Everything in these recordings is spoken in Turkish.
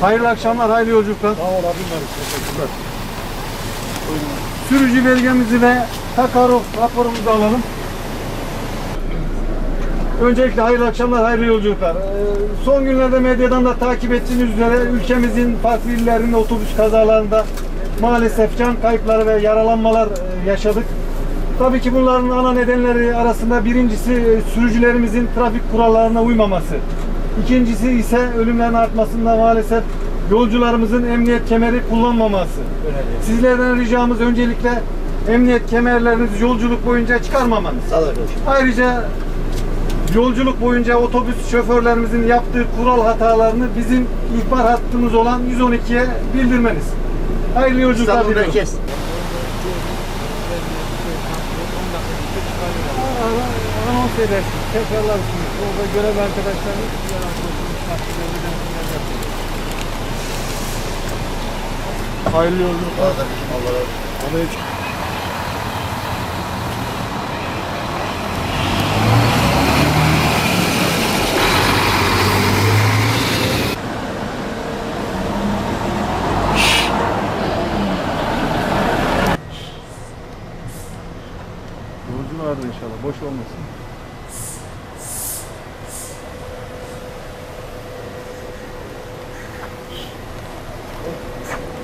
Hayırlı akşamlar, hayırlı yolculuklar. Sağ ol abim. Teşekkürler. Sürücü belgemizi ve takaruf raporumuzu alalım. Öncelikle hayırlı akşamlar, hayırlı yolculuklar. Ee, Son günlerde medyadan da takip ettiğiniz üzere ülkemizin farklı illerinde otobüs kazalarında maalesef can kayıpları ve yaralanmalar e, yaşadık. Tabii ki bunların ana nedenleri arasında birincisi e, sürücülerimizin trafik kurallarına uymaması. İkincisi ise ölümlerin artmasında maalesef yolcularımızın emniyet kemeri kullanmaması. Sizlerden ricamız öncelikle emniyet kemerlerinizi yolculuk boyunca çıkarmamanız. Ayrıca yolculuk boyunca otobüs şoförlerimizin yaptığı kural hatalarını bizim ihbar hattımız olan 112'ye bildirmeniz. Hayırlı yolculuklar diliyorum. Merkez. Anons edersin, tekrarlarsınız. Orada görev arkadaşlarınız Hayırlı yolculuklar. Allah razı olsun. Aleyküm. Yolcu vardı inşallah. Boş olmasın.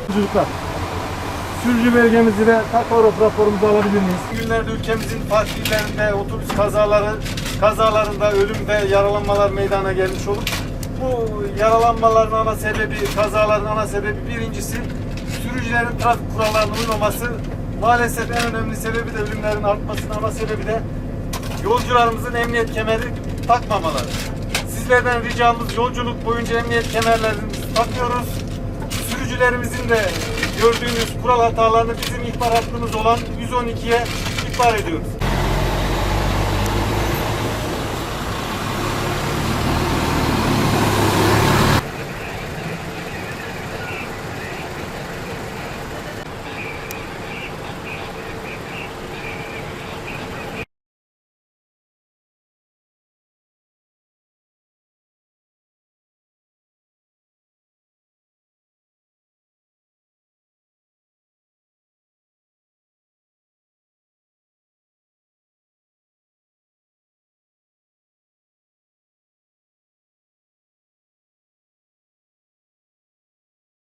Yolculuklar. Sürücü belgemizi ve takograf raporumuzu alabilir miyiz? Günlerde ülkemizin farklı illerinde otobüs kazaları, kazalarında ölüm ve yaralanmalar meydana gelmiş olup bu yaralanmaların ana sebebi, kazaların ana sebebi birincisi sürücülerin trafik kurallarına uymaması. Maalesef en önemli sebebi de ölümlerin artmasının ana sebebi de yolcularımızın emniyet kemeri takmamaları. Sizlerden ricamız yolculuk boyunca emniyet kemerlerimizi takıyoruz. Sürücülerimizin de gördüğünüz kural hatalarını bizim ihbar hattımız olan 112'ye ihbar ediyoruz.